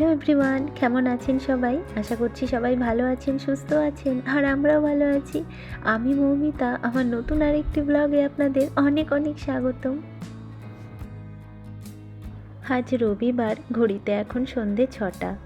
Hello everyone, কেমন আছেন সবাই? আশা করছি সবাই ভালো আছেন, সুস্থ আছেন, আর আমরাও ভালো আছি। আমি মৌমিতা, আমার নতুন আরেকটি ব্লগে আপনাদের অনেক অনেক স্বাগতম। আজ রবিবার, ঘড়িতে এখন সন্ধে ছটা।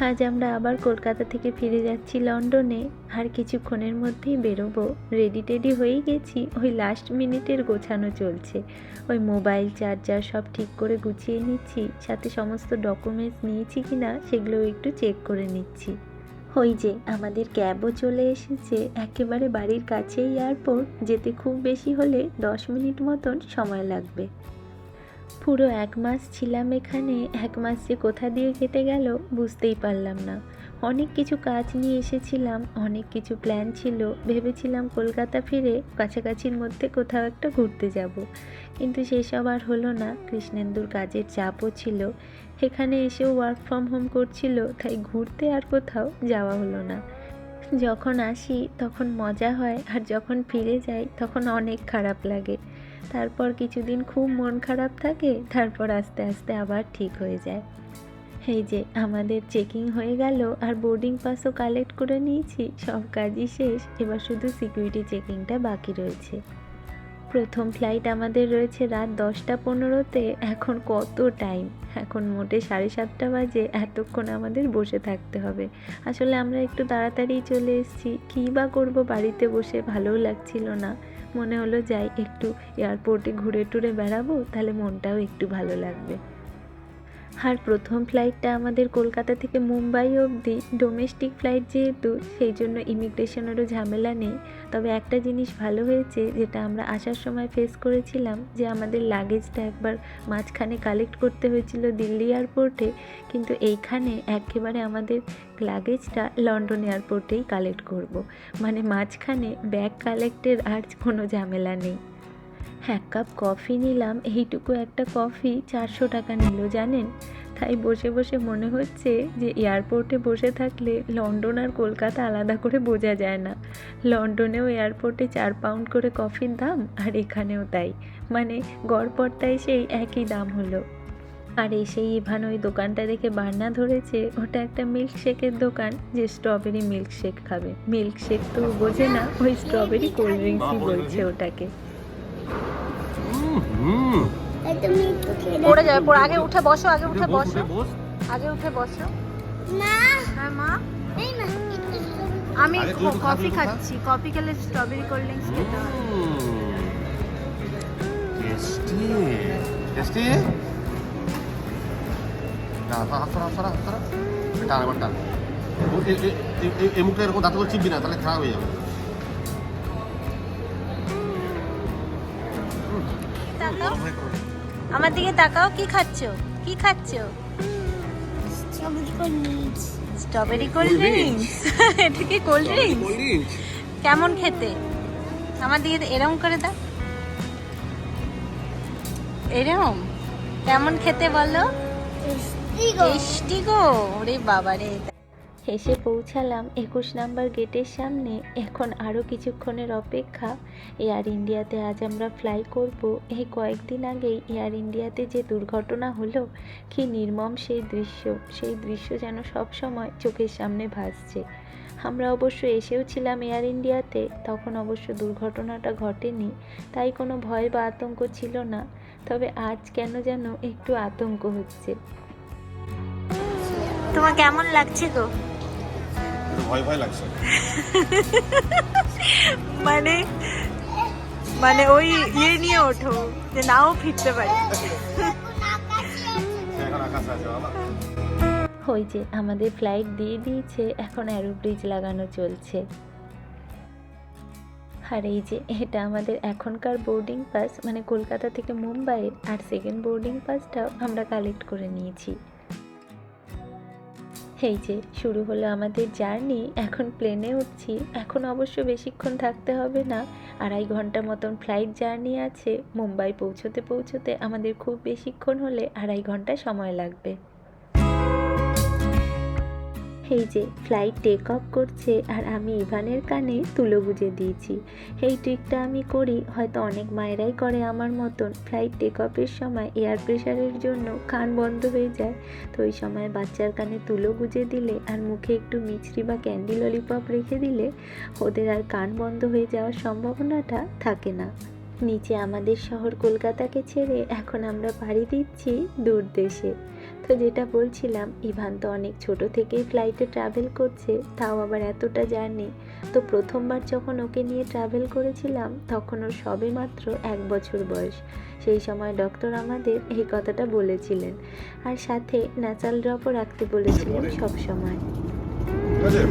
আজ আমরা আবার কলকাতা থেকে ফিরে যাচ্ছি লন্ডনে, আর কিছুক্ষণের মধ্যেই বেরোবো। রেডি টেডি হয়েই গেছি। ওই লাস্ট মিনিটের গোছানো চলছে। ওই মোবাইল চার্জার সব ঠিক করে গুছিয়ে নিচ্ছি। সাথে সমস্ত ডকুমেন্টস নিয়েছি কি না সেগুলো একটু চেক করে নিচ্ছি। ওই যে, আমাদের ক্যাবও চলে এসেছে। একেবারে বাড়ির কাছেই এয়ারপোর্ট যেতে খুব বেশি হলে দশ মিনিট মতন সময় লাগবে। পুরো এক মাস ছিলাম এখানে, এক মাস যে কোথা দিয়ে কেটে গেল বুঝতেই পারলাম না। অনেক কিছু কাজ নিয়ে এসেছিলাম, অনেক কিছু প্ল্যান ছিল। ভেবেছিলাম কলকাতা ফিরে কাছাকাছির মধ্যে কোথাও একটা ঘুরতে যাব। কিন্তু সেসব আর হলো না, কৃষ্ণেন্দুর কাজের চাপও ছিল। এখানে এসেও ওয়ার্ক ফ্রম হোম করছিল, তাই ঘুরতে আর কোথাও যাওয়া হলো না। যখন আসি তখন মজা হয়, আর যখন ফিরে যাই তখন অনেক খারাপ লাগে। তারপর কিছুদিন খুব মন খারাপ থাকে, তারপর আস্তে আস্তে আবার ঠিক হয়ে যায়। এই যে, আমাদের চেকিং হয়ে গেল আর বোর্ডিং পাসও কালেক্ট করে নিয়েছি, সব কাজই শেষ, এবার শুধু সিকিউরিটি চেকিংটা বাকি রয়েছে। প্রথম ফ্লাইট আমাদের রয়েছে রাত দশটা পনেরোতে। এখন কত টাইম এখন মোটে সাড়ে সাতটা বাজে, এতক্ষণ আমাদের বসে থাকতে হবে। আসলে আমরা একটু তাড়াতাড়ি চলে এসেছি। কী বা করব বাড়িতে বসে ভালোও লাগছিল না। মনে হলো যাই একটু এয়ারপোর্টে ঘুরে টুরে বেড়াবো, তাহলে মনটাও একটু ভালো লাগবে। আর প্রথম ফ্লাইটটা আমাদের কলকাতা থেকে মুম্বাই অবধি ডোমেস্টিক ফ্লাইট যেহেতু, সেই জন্য ইমিগ্রেশনেরও ঝামেলা নেই তবে একটা জিনিস ভালো হয়েছে, যেটা আমরা আসার সময় ফেস করেছিলাম, যে আমাদের লাগেজটা একবার মাঝখানে কালেক্ট করতে হয়েছিল দিল্লি এয়ারপোর্টে কিন্তু এইখানে একেবারে আমাদের লাগেজটা লন্ডন এয়ারপোর্টেই কালেক্ট করব। মানে মাঝখানে ব্যাগ কালেক্টের আর কোনো ঝামেলা নেই এক কাপ কফি নিলাম, এইটুকু একটা কফি চারশো টাকা নিল, জানেন? তাই বসে বসে মনে হচ্ছে যে এয়ারপোর্টে বসে থাকলে লন্ডন আর কলকাতা আলাদা করে বোঝা যায় না। লন্ডনেও এয়ারপোর্টে চার পাউন্ড করে কফির দাম, আর এখানেও তাই। মানে গড়পড়তায় সেই একই দাম হলো। আর এসেই ইভান ওই দোকানটা দেখে বান্না ধরেছে, ওটা একটা মিল্কশেকের দোকান যে স্ট্রবেরি মিল্কশেক খাবে। মিল্কশেক তো বোঝে না, ওই স্ট্রবেরি কোল্ড ড্রিঙ্কসই বলছে ওটাকে। হুম। পড়ে যাবে পড়ে আগে উঠে বসো আগে উঠে বসো আগে উঠে বসো। না হ্যাঁ মা। এই না আমি কফি। খাচ্ছি। কফি খেলে স্ট্রবেরি কোল্ড ড্রিঙ্কস খেতে হয়। টেস্টি। টেস্টি? না হাত সরা সরা হাত সরা টান এবার টান ও, এ- এ- এ- এ- এই মুখটা এরকম দাঁত করে চিপবি না তাহলে খারাপ হয়ে যাবে। আমার দিকে তাকাও কি খাচ্ছো? কি খাচ্ছো? স্ট্রবেরি কোল্ড ড্রিঙ্কস এটা কি কোল্ড ড্রিঙ্কস কেমন খেতে? আমার দিকে এরম করে দাও। এরম? কেমন খেতে বলো? টেস্টি গো। বাবা রে এসে পৌঁছালাম একুশ নাম্বার গেটের সামনে। এখন আরও কিছুক্ষণের অপেক্ষা। এয়ার ইন্ডিয়াতে আজ আমরা ফ্লাই করব। এই কয়েকদিন আগেই এয়ার ইন্ডিয়াতে যে দুর্ঘটনা হলো, কি নির্মম সেই দৃশ্য। সেই দৃশ্য যেন সব সময় চোখের সামনে ভাসছে। আমরা অবশ্য এসেও ছিলাম এয়ার ইন্ডিয়াতে। তখন অবশ্য দুর্ঘটনাটা ঘটেনি। তাই কোনো ভয় বা আতঙ্ক ছিল না। তবে আজ কেন যেন একটু আতঙ্ক হচ্ছে। তোমার কেমন লাগছে গো? ভয় ভয় লাগছে। মানে মানে ওই ইয়ে নিয়ে ওঠো যে নাও ফিরতে পারি। এখন আকাশ আছে বাবা। ওই যে আমাদের ফ্লাইট দিয়ে দিয়েছে এখন অ্যারো ব্রিজ লাগানো চলছে। আর এই যে এটা আমাদের এখনকার বোর্ডিং পাস মানে কলকাতা থেকে মুম্বাইয়ের আর সেকেন্ড বোর্ডিং পাসটাও আমরা কালেক্ট করে নিয়েছি। এই যে, শুরু হলো আমাদের জার্নি, এখন প্লেনে উঠছি। এখন অবশ্য বেশিক্ষণ থাকতে হবে না। আড়াই ঘণ্টা মতন ফ্লাইট জার্নি আছে। মুম্বাই পৌঁছতে পৌঁছতে আমাদের খুব বেশিক্ষণ হলে আড়াই ঘণ্টা সময় লাগবে। এই যে ফ্লাইট টেক অফ করছে আর আমি ইভানের কানে তুলো গুজে দিয়েছি। এই ট্রিকটা আমি করি, হয়তো অনেক মায়েরাই করে আমার মতন। ফ্লাইট টেক অফের সময় এয়ার প্রেশারের জন্য কান বন্ধ হয়ে যায়। তো ওই সময় বাচ্চার কানে তুলো গুজে দিলে আর মুখে একটু মিছরি বা ক্যান্ডি ললিপপ রেখে দিলে ওদের আর কান বন্ধ হয়ে যাওয়ার সম্ভাবনাটা থাকে না। নিচে আমাদের শহর কলকাতাকে ছেড়ে এখন আমরা পাড়ি দিচ্ছি দূর দেশে। তো যেটা বলছিলাম ইভান তো অনেক ছোট থেকেই ফ্লাইটে ট্রাভেল করছে তাও আবার এতটা জার্নি তো প্রথমবার যখন ওকে নিয়ে ট্রাভেল করেছিলাম তখন ওর সবে মাত্র এক বছর বয়স। সেই সময় ডক্টর আমাদের এই কথাটা বলেছিলেন। আর সাথে ন্যাচারাল ড্রপও রাখতে বলেছিলেন সব সময়। ঠিক আছে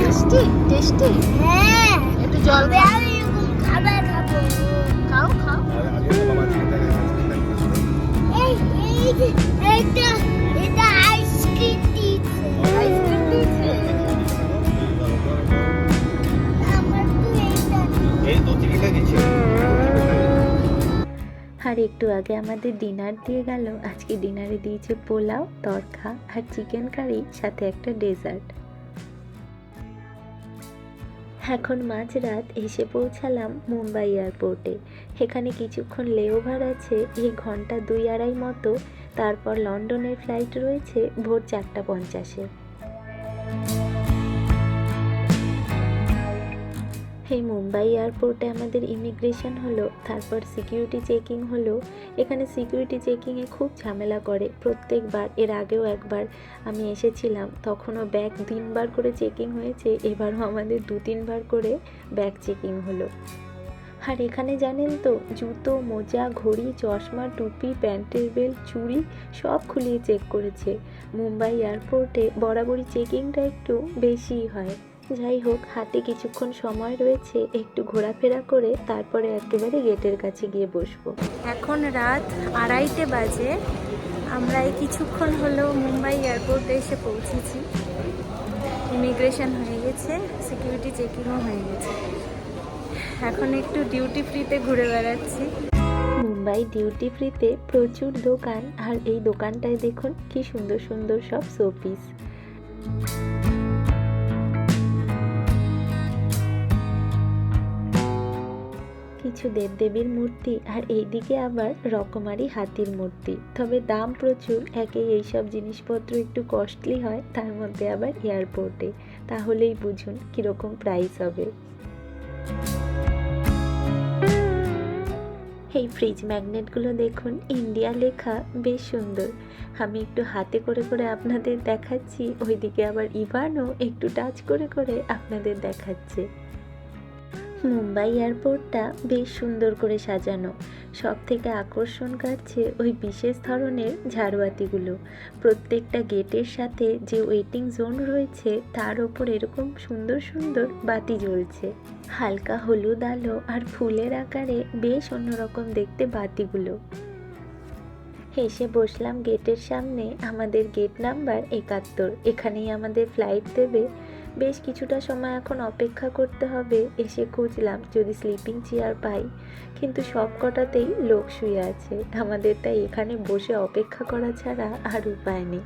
টেস্টি টেস্টি হ্যাঁ। একটু জল আর একটু আগে আমাদের ডিনার দিয়ে গেল। আজকে ডিনারে দিয়েছে পোলাও, তরকা আর চিকেন কারি, সাথে একটা ডেজার্ট। এখন মাঝরাত এসে পৌঁছালাম মুম্বাই এয়ারপোর্টে। এখানে কিছুক্ষণ লেওভার আছে এই ঘণ্টা দুই আড়াই মতো। তারপর লন্ডনের ফ্লাইট রয়েছে ভোর চারটা পঞ্চাশে। এই মুম্বাই এয়ারপোর্টে আমাদের ইমিগ্রেশন হলো, তারপর সিকিউরিটি চেকিং হলো। এখানে সিকিউরিটি চেকিংয়ে খুব ঝামেলা করে। প্রত্যেকবার, এর আগেও একবার আমি এসেছিলাম, তখনও ব্যাগ তিনবার করে চেকিং হয়েছে, এবারও আমাদের দু তিনবার করে ব্যাগ চেকিং হলো। আর এখানে জানেন তো, জুতো, মোজা, ঘড়ি, চশমা, টুপি, প্যান্টের বেল্ট, চুড়ি সব খুলিয়ে চেক করেছে। মুম্বাই এয়ারপোর্টে বরাবরই চেকিংটা একটু বেশিই হয়। যাই হোক হাতে কিছুক্ষণ সময় রয়েছে একটু ঘোরাফেরা করে তারপরে একেবারে গেটের কাছে গিয়ে বসবো। এখন রাত আড়াইটে বাজে। আমরা এই কিছুক্ষণ হলো মুম্বাই এয়ারপোর্টে এসে পৌঁছেছি। ইমিগ্রেশন হয়ে গেছে সিকিউরিটি চেকিংও হয়ে গেছে। এখন একটু ডিউটি ফ্রিতে ঘুরে বেড়াচ্ছি। মুম্বাই ডিউটি ফ্রিতে প্রচুর দোকান আর এই দোকানটায় দেখুন কি সুন্দর সুন্দর সব শোপিস কিছু দেবদেবীর মূর্তি আর এইদিকে আবার রকমারি হাতির মূর্তি। তবে দাম প্রচুর, একে এইসব জিনিসপত্র একটু কস্টলি হয়, তার মধ্যে আবার এয়ারপোর্টে। তাহলেই বুঝুন কীরকম প্রাইস হবে। এই ফ্রিজ ম্যাগনেটগুলো দেখুন ইন্ডিয়া লেখা বেশ সুন্দর। আমি একটু হাতে করে করে আপনাদের দেখাচ্ছি, ওইদিকে আবার ইভানও একটু টাচ করে করে আপনাদের দেখাচ্ছে। মুম্বাই এয়ারপোর্টটা বেশ সুন্দর করে সাজানো। সব থেকে আকর্ষণ কাটছে ওই বিশেষ ধরনের ঝাড়বাতিগুলো। প্রত্যেকটা গেটের সাথে যে ওয়েটিং জোন রয়েছে, তার ওপর এরকম সুন্দর সুন্দর বাতি জ্বলছে। হালকা হলুদ আলো আর ফুলের আকারে বেশ অন্যরকম দেখতে বাতিগুলো। এসে বসলাম গেটের সামনে, আমাদের গেট নাম্বার একাত্তর। এখানেই আমাদের ফ্লাইট দেবে বেশ কিছুটা সময় এখন অপেক্ষা করতে হবে, এসে খুঁজলাম যদি স্লিপিং চেয়ার পাই। কিন্তু সব কটাতেই লোক শুয়ে আছে। আমাদের তাই এখানে বসে অপেক্ষা করা ছাড়া আর উপায় নেই।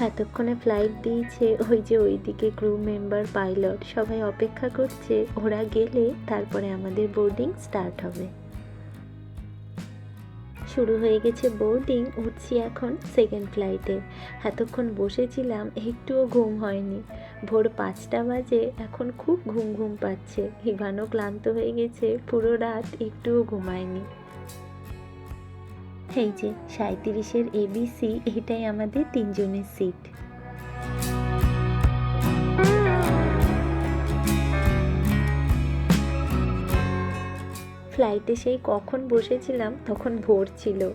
এতক্ষণে ফ্লাইট দিয়েছে ওই যে ওইদিকে ক্রু মেম্বার পাইলট সবাই অপেক্ষা করছে। ওরা গেলে তারপরে আমাদের বোর্ডিং স্টার্ট হবে। শুরু হয়ে গেছে বোর্ডিং উঠছি এখন সেকেন্ড ফ্লাইটে এতক্ষণ বসেছিলাম, একটুও ঘুম হয়নি। ভোর পাঁচটা বাজে, এখন খুব ঘুম ঘুম পাচ্ছে। ইভানও ক্লান্ত হয়ে গেছে, পুরো রাত একটুও ঘুমায়নি। এই যে সাঁত্রিশের এবিসি এটাই আমাদের তিনজনের সিট ফ্লাইটে সেই কখন বসেছিলাম, তখন ভোর ছিল।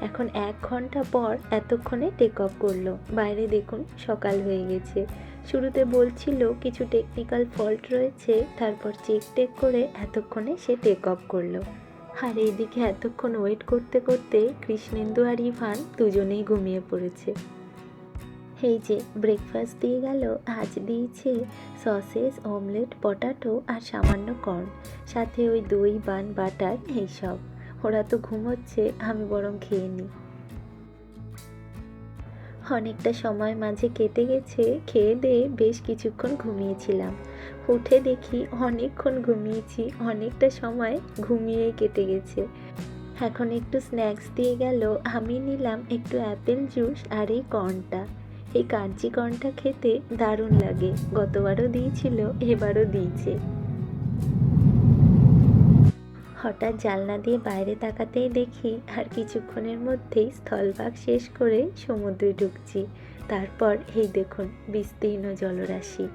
এখন এক ঘণ্টা পর এতক্ষণে টেক অফ করল। বাইরে দেখুন, সকাল হয়ে গেছে। শুরুতে বলছিল, কিছু টেকনিক্যাল ফল্ট রয়েছে। তারপর চেক টেক করে এতক্ষণে সে টেক অফ করল। আর এইদিকে এতক্ষণ ওয়েট করতে করতে কৃষ্ণেন্দু আর ইভান দুজনেই ঘুমিয়ে পড়েছে। এই যে ব্রেকফাস্ট দিয়ে গেল, আজ দিয়েছে সসেস অমলেট পটাটো আর সামান্য কর্ন সাথে ওই দই বান বাটার এইসব। ওরা তো ঘুমোচ্ছে, আমি বরং খেয়ে নিই। অনেকটা সময় মাঝে কেটে গেছে, খেয়ে দিয়ে বেশ কিছুক্ষণ ঘুমিয়েছিলাম। উঠে দেখি অনেকক্ষণ ঘুমিয়েছি, অনেকটা সময় ঘুমিয়ে কেটে গেছে। এখন একটু স্ন্যাক্স দিয়ে গেল, আমি নিলাম একটু অ্যাপেল জুস আর এই কর্নটা এই কাঞ্চি কর্নটা খেতে দারুণ লাগে, গতবারও দিয়েছিল, এবারও দিয়েছে। হঠাৎ জানলা দিয়ে বাইরে তাকাতেই দেখি আর কিছুক্ষণের মধ্যেই স্থলভাগ শেষ করে সমুদ্রে ঢুকছি। তারপর, এই দেখুন, বিস্তীর্ণ জলরাশি।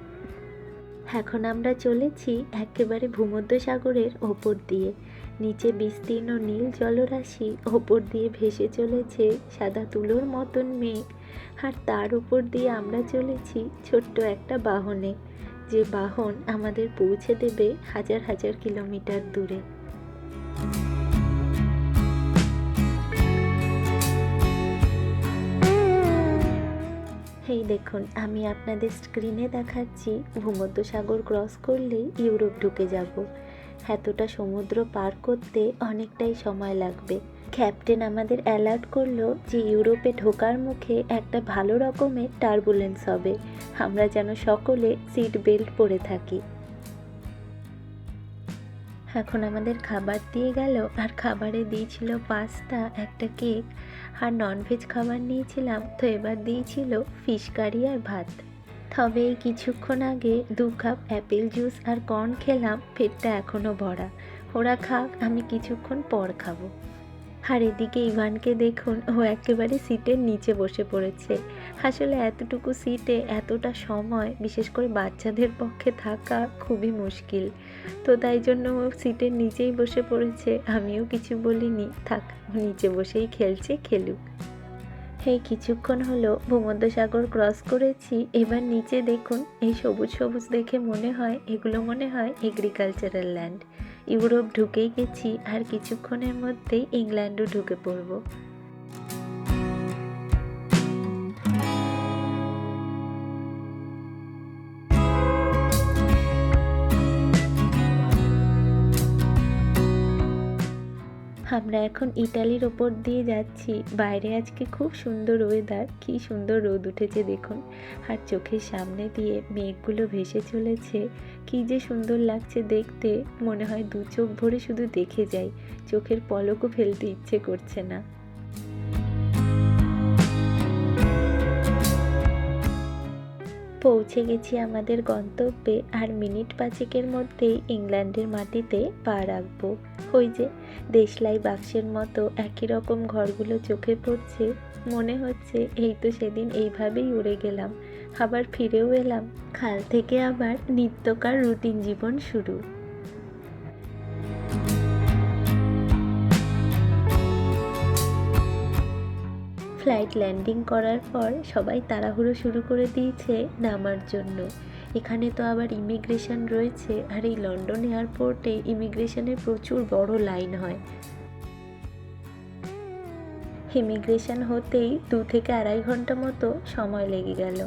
এখন আমরা চলেছি একেবারে ভূমধ্যসাগরের ওপর দিয়ে। নিচে বিস্তীর্ণ নীল জলরাশি ওপর দিয়ে ভেসে চলেছে সাদা তুলোর মতন মেঘ। আর তার উপর দিয়ে আমরা চলেছি ছোট্ট একটা বাহনে। যে বাহন আমাদের পৌঁছে দেবে হাজার হাজার কিলোমিটার দূরে। এই দেখুন, আমি আপনাদের স্ক্রিনে দেখাচ্ছি ভূমধ্যসাগর ক্রস করলেই ইউরোপ ঢুকে যাব। এতটা সমুদ্র পার করতে অনেকটাই সময় লাগবে। ক্যাপ্টেন আমাদের অ্যালার্ট করল যে ইউরোপে ঢোকার মুখে একটা ভালো রকমের টার্বুলেন্স হবে। আমরা যেন সকলে সিট বেল্ট পরে থাকি। এখন আমাদের খাবার দিয়ে গেল, আর খাবারে দিয়েছিল পাস্তা একটা কেক আর ননভেজ খাবার নিয়েছিলাম, তো এবার দিয়েছিল ফিশ কারি আর ভাত। তবে কিছুক্ষণ আগে দু কাপ অ্যাপেল জুস আর কর্ন খেলাম, পেটটা এখনও ভরা। ওরা খাক, আমি কিছুক্ষণ পর খাব। আর এদিকে ইভানকে দেখুন, ও একেবারে সিটের নিচে বসে পড়েছে। আসলে এতটুকু সিটে এতটা সময়, বিশেষ করে বাচ্চাদের পক্ষে থাকা খুবই মুশকিল। তো তাই জন্য ও সিটের নিচেই বসে পড়েছে। আমিও কিছু বলিনি। থাক নিচে বসেই খেলছে, খেলুক। এই কিছুক্ষণ হলো। ভূমধ্যসাগর ক্রস করেছি। এবার নিচে দেখুন, এই সবুজ সবুজ দেখে মনে হয়, এগুলো মনে হয় এগ্রিকালচারাল ল্যান্ড ইউরোপ ঢুকেই গেছি, আর কিছুক্ষণের মধ্যেই ইংল্যান্ডও ঢুকে পড়ব। আমরা এখন ইটালির ওপর দিয়ে যাচ্ছি। বাইরে আজকে খুব সুন্দর ওয়েদার কী সুন্দর রোদ উঠেছে দেখুন। আর চোখের সামনে দিয়ে মেঘগুলো ভেসে চলেছে। কি যে সুন্দর লাগছে দেখতে। মনে হয় দু চোখ ভরে শুধু দেখে যাই। চোখের পলকও ফেলতে ইচ্ছে করছে না। পৌঁছে গেছি আমাদের গন্তব্যে আর মিনিট পাঁচেকের মধ্যেই ইংল্যান্ডের মাটিতে পা রাখব। ওই যে, দেশলাই বাক্সের মতো একই রকম ঘরগুলো চোখে পড়ছে। মনে হচ্ছে এই তো সেদিন এইভাবেই উড়ে গেলাম। আবার ফিরেও এলাম। খাল থেকে আবার নিত্যকার রুটিন জীবন শুরু। ফ্লাইট ল্যান্ডিং করার পর সবাই তাড়াহুড়ো শুরু করে দিয়েছে নামার জন্য। এখানে তো আবার ইমিগ্রেশন রয়েছে, আর এই লন্ডন এয়ারপোর্টে ইমিগ্রেশনের প্রচুর বড় লাইন হয়। ইমিগ্রেশন হতেই দু থেকে আড়াই ঘণ্টা মতো সময় লেগে গেল।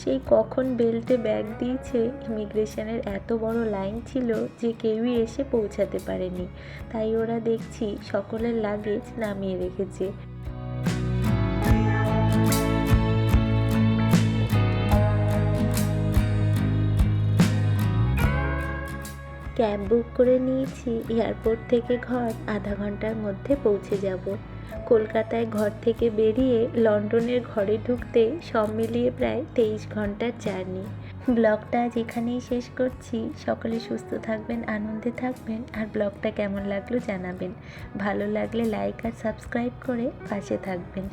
সেই কখন বেল্টে ব্যাগ দিয়েছে, ইমিগ্রেশনের এত বড় লাইন ছিল যে কেউই এসে পৌঁছাতে পারেনি। তাই ওরা দেখছি সকলের লাগেজ নামিয়ে রেখেছে। ক্যাব বুক করে নিয়েছি। এয়ারপোর্ট থেকে ঘর আধা ঘণ্টার মধ্যে পৌঁছে যাব। কলকাতায় ঘর থেকে বেরিয়ে লন্ডনের ঘরে ঢুকতে সব মিলিয়ে প্রায় তেইশ ঘণ্টার জার্নি। ব্লগটা আজ এখানেই শেষ করছি। সকলে সুস্থ থাকবেন, আনন্দে থাকবেন, আর ব্লগটা কেমন লাগল জানাবেন। ভালো লাগলে লাইক আর সাবস্ক্রাইব করে পাশে থাকবেন।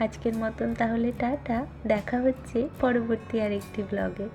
আজকের মতন তাহলে টাটা, দেখা হচ্ছে পরবর্তী আরেকটি ব্লগে।